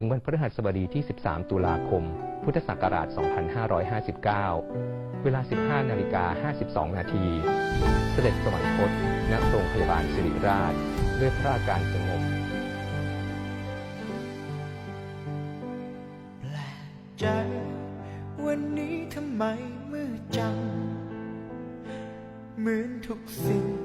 ถึงวันพฤหัสบดีที่ 13 ตุลาคม พุทธศักราช 2559 เวลา 15 นาฬิกา 52 นาที เสด็จสวรรคตณโรงพยาบาลสิริราช ด้วยพระอาการสงบแปลกใจ วันนี้ทำไมมืดจัง เหมือนทุกสิ่ง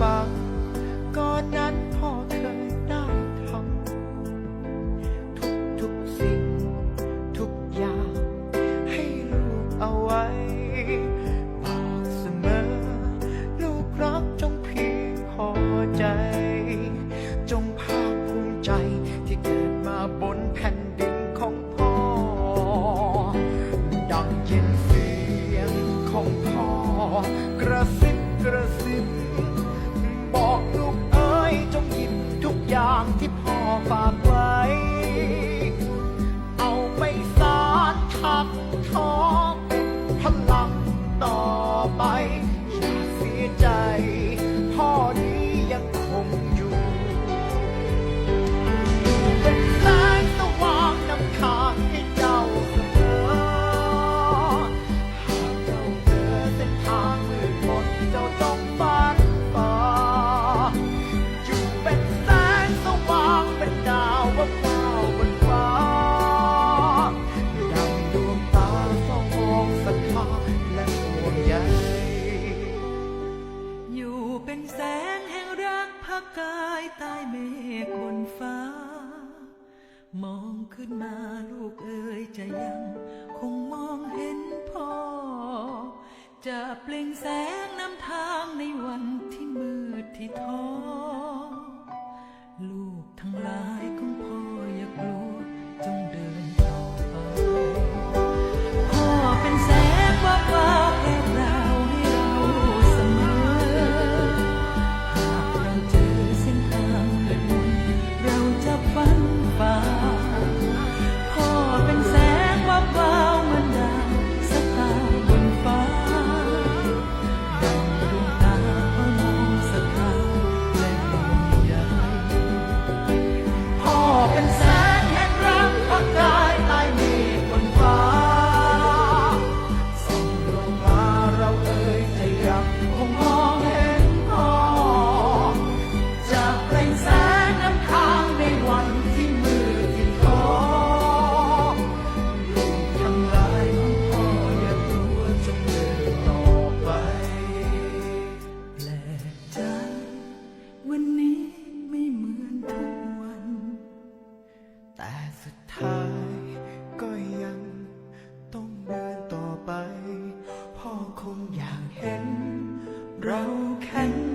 ฟังก็นั้นพ่อเคยได้ทำทุกทุกสิ่ง ทุกอย่าง ให้ลูกเอาไว้ บอกเสมอ ลูกรักจงเพียงพอใจ จงภาคภูมิใจที่เกิดมาบนแผ่นดินของพ่อ ดังยินเสียงของพ่อกระซิ แสงแห่งรักพักกายใต้เมฆบนฟ้า มองขึ้นมาลูกเอ๋ยจะยังคงมองเห็นพ่อ จะเปล่งแสงนำทางในวันที่ สุดท้ายก็ยังต้องเดินต่อไป พ่อคงอยากเห็น เราแข็ง